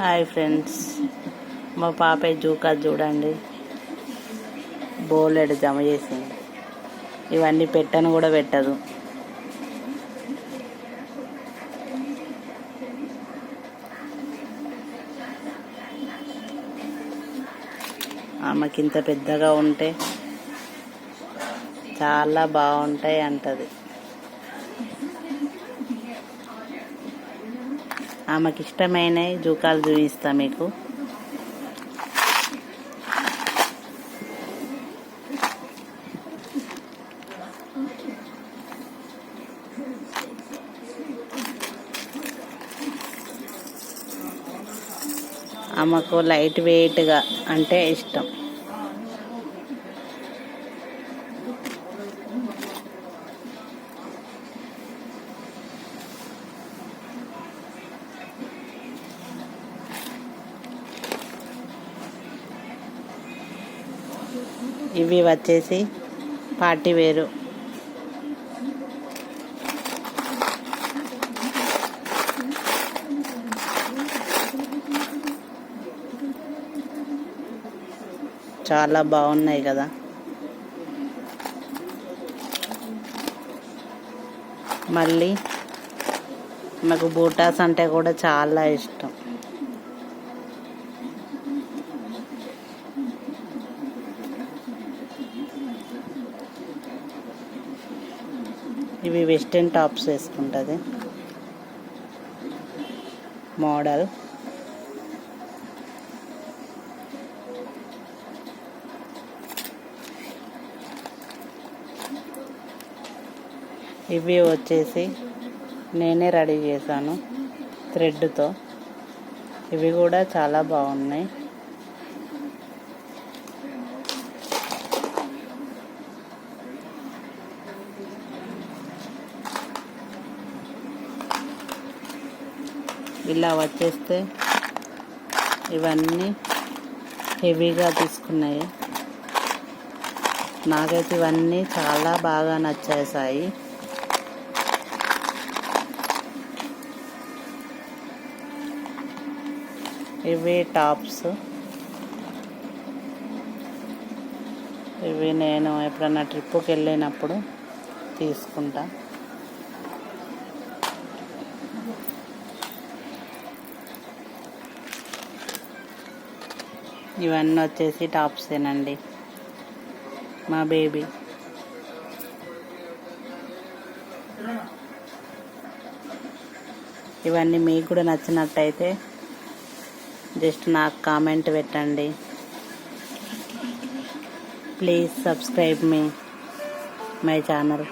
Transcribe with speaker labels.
Speaker 1: Hi friends. మా పాప జూకా చూడండి. బోలెడు జమ చేసింది. ఇవన్నీ పెట్టను కూడా పెట్టదు. ఆమెకింత పెద్దగా ఉంటే చాలా బాగుంటాయి అంటది. ఆమెకి ఇష్టమైన జూకాలు చూపిస్తా మీకు. ఆమెకు లైట్ వెయిట్గా అంటే ఇష్టం. ఇవి వచ్చేసి పార్టీ వేరు. చాలా బాగున్నాయి కదా. మళ్ళీ నాకు బూటాస్ అంటే కూడా చాలా ఇష్టం. ఇవి వెస్ట్రన్ టాప్స్ వేసుకుంటుంది. మోడల్. ఇవి వచ్చేసి నేనే రెడీ చేశాను థ్రెడ్తో. ఇవి కూడా చాలా బాగున్నాయి. ఇలా వచ్చేస్తే ఇవన్నీ హెవీగా తీసుకున్నాయి. నాకైతే ఇవన్నీ చాలా బాగా నచ్చేసాయి ఇవి టాప్స్. ఇవి నేను ఎప్పుడన్నా ట్రిప్పుకి వెళ్ళినప్పుడు తీసుకుంటా. ఇవన్నీ వచ్చేసి టాప్సేనండి మా బేబీ. ఇవన్నీ మీకు కూడా నచ్చినట్టయితే జస్ట్ నాకు కామెంట్ పెట్టండి. Please subscribe me my channel.